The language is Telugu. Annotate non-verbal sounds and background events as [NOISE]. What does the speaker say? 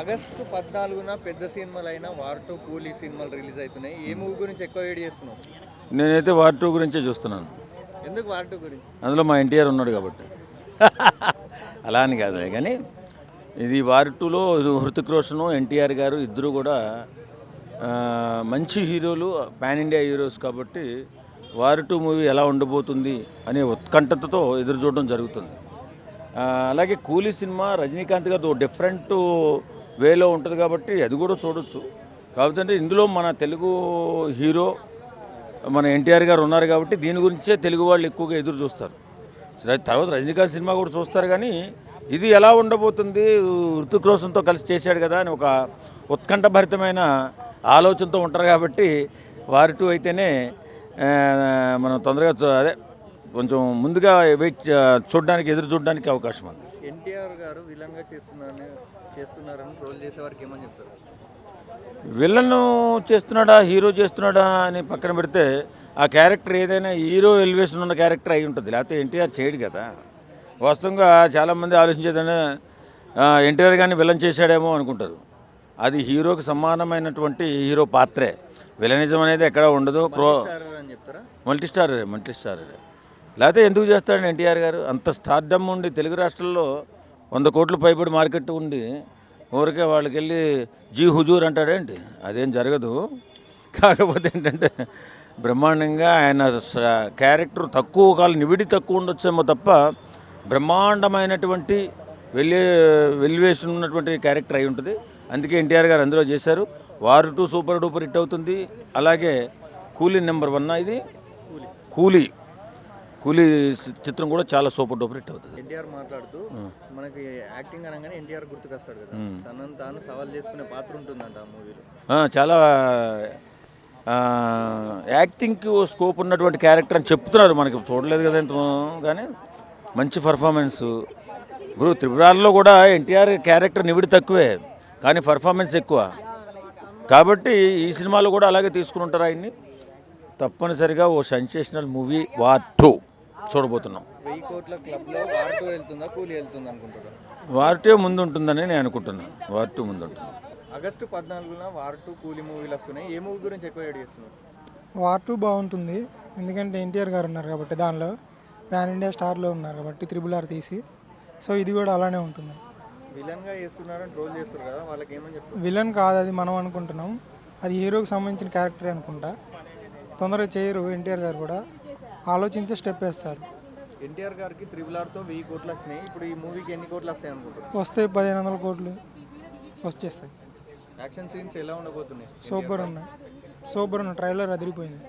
ఆగస్టు పద్నాలుగున పెద్ద సినిమాలైన వార్ టూ కూలీ సినిమాలు రిలీజ్ అవుతున్నాయి. ఏ మూవీ గురించి ఎక్కువ వేడి చేస్తున్నావు? నేనైతే వార్ టూ గురించే చూస్తున్నాను. ఎందుకు వార్ టూ గురించి? అందులో మా ఎన్టీఆర్ ఉన్నాడు కాబట్టి. [LAUGHS] అలా అని కాదు కానీ ఇది వార్ టూలో హృతిక్ రోషన్ ఎన్టీఆర్ గారు ఇద్దరు కూడా మంచి హీరోలు పాన్ ఇండియా హీరోస్ కాబట్టి వార్ టూ మూవీ ఎలా ఉండబోతుంది అనే ఉత్కంఠతతో ఎదురు చూడడం జరుగుతుంది. అలాగే కూలీ సినిమా రజనీకాంత్ గారితో డిఫరెంట్ వేలో ఉంటుంది కాబట్టి అది కూడా చూడొచ్చు. కాకపోతే అంటే ఇందులో మన తెలుగు హీరో మన ఎన్టీఆర్ గారు ఉన్నారు కాబట్టి దీని గురించే తెలుగు వాళ్ళు ఎక్కువగా ఎదురు చూస్తారు. సరే, తర్వాత రజనీకాంత్ సినిమా కూడా చూస్తారు కానీ ఇది ఎలా ఉండబోతుంది ఋతుక్ రోషన్తో కలిసి చేశాడు కదా అని ఒక ఉత్కంఠభరితమైన ఆలోచనతో ఉంటారు కాబట్టి వారిటూ అయితేనే మనం తొందరగా అదే కొంచెం ముందుగా వెయిట్ చూడడానికి ఎదురు చూడడానికి అవకాశం ఉంది. ఎన్టీఆర్ గారు విలన్గా చేస్తున్నారని చేస్తున్నారని ట్రోల్ చేసే వారికి ఏమని చెప్తారు? విలన్ చేస్తున్నాడా హీరో చేస్తున్నాడా అని పక్కన పెడితే ఆ క్యారెక్టర్ ఏదైనా హీరో ఎలివేషన్ ఉన్న క్యారెక్టర్ అయి ఉంటుంది. లేకపోతే ఎన్టీఆర్ చేయడు కదా. వాస్తవంగా చాలామంది ఆలోచించేదంటే ఎన్టీఆర్ కానీ విలన్ చేశాడేమో అనుకుంటారు. అది హీరోకి సమానమైనటువంటి హీరో పాత్రే. విలనిజం అనేది ఎక్కడ ఉండదు. క్రో స్టార్ అని చెప్తారా? మల్టీ స్టార్ మల్టీ స్టార్ లేకపోతే ఎందుకు చేస్తాడు ఎన్టీఆర్ గారు? అంత స్టార్డమ్ ఉండి తెలుగు రాష్ట్రాల్లో వంద కోట్ల పైబడి మార్కెట్ ఉండి ఊరికే వాళ్ళకి వెళ్ళి జీ హుజూర్ అంటాడేంటి? అదేం జరగదు. కాకపోతే ఏంటంటే బ్రహ్మాండంగా ఆయన స- క్యారెక్టర్ తక్కువ కాలం నివిడి తక్కువ ఉండొచ్చేమో తప్ప బ్రహ్మాండమైనటువంటి వెళ్ళే వెలివేషన్ ఉన్నటువంటి క్యారెక్టర్ అయి ఉంటుంది. అందుకే ఎన్టీఆర్ గారు అందులో చేశారు. వారు టూ సూపర్ డూపర్ హిట్ అవుతుంది. అలాగే కూలీ నెంబర్ వన్ ఇది. కూలీ. కూలీ చిత్రం కూడా చాలా సూపర్ డూపర్ హిట్ అవుతుంది. ఎన్టీఆర్ మాట్లాడుతూ మనకి యాక్టింగ్ అనగానే ఎన్టీఆర్ గుర్తుకొస్తాడు కదా. తనను తాను సవాల్ చేసుకునే పాత్ర ఉంటుందంట ఆ మూవీలో. చాలా యాక్టింగ్కి స్కోప్ ఉన్నటువంటి క్యారెక్టర్ అని చెప్తున్నారు మనకి. చూడలేదు కదా ఇంత కానీ మంచి పర్ఫార్మెన్స్. ఇప్పుడు త్రిపురాల్లో కూడా ఎన్టీఆర్ క్యారెక్టర్ నివిడి తక్కువే కానీ పర్ఫార్మెన్స్ ఎక్కువ. కాబట్టి ఈ సినిమాలో కూడా అలాగే తీసుకుని ఉంటారు ఆయన్ని. తప్పనిసరిగా ఓ సెన్సేషనల్ మూవీ వార్ టూ. చూడబోతున్నాం. వెయ్యి కోట్ల క్లబ్లో వార్ టూ ముందు ఉంటుందని నేను అనుకుంటున్నాను. వార్ టూ ముందు ఉంటుంది ఆగస్టు పద్నాలుగున వార్ టూ కూలీ మూవీలు వస్తున్నాయి. ఏ మూవీ గురించి ఎక్కువ వేడి చేస్తున్నారు? వార్ టూ బాగుంటుంది. ఎందుకంటే ఎన్టీఆర్ గారు ఉన్నారు కాబట్టి దానిలో పాన్ ఇండియా స్టార్లో ఉన్నారు కాబట్టి త్రిబుల్ ఆర్ తీసి. సో ఇది కూడా అలానే ఉంటుంది. విలన్గా చేస్తున్నారని ట్రోల్ చేస్తారు కదా వాళ్ళకి ఏమని చెప్తారు? విలన్ కాదు అది మనం అనుకుంటున్నాం. అది హీరోకి సంబంధించిన క్యారెక్టర్ అనుకుంటా. తొందరగా చేయరు ఎన్టీఆర్ గారు కూడా. ఆలోచించే స్టెప్ వేస్తారు. ఎన్టీఆర్ గారికి త్రిబుల్ ఆర్తో వెయ్యి కోట్లు వచ్చినాయి. ఇప్పుడు ఈ మూవీకి ఎన్ని కోట్లు వస్తాయి అనుకుంటారు వస్తే పదిహేను వందల కోట్లు వచ్చేస్తాయి. యాక్షన్ సీన్స్ ఎలా ఉండబోతున్నాయి? సూపర్ ఉన్నాయి. సూపర్ ఉన్న ట్రైలర్ అదిరిపోయింది.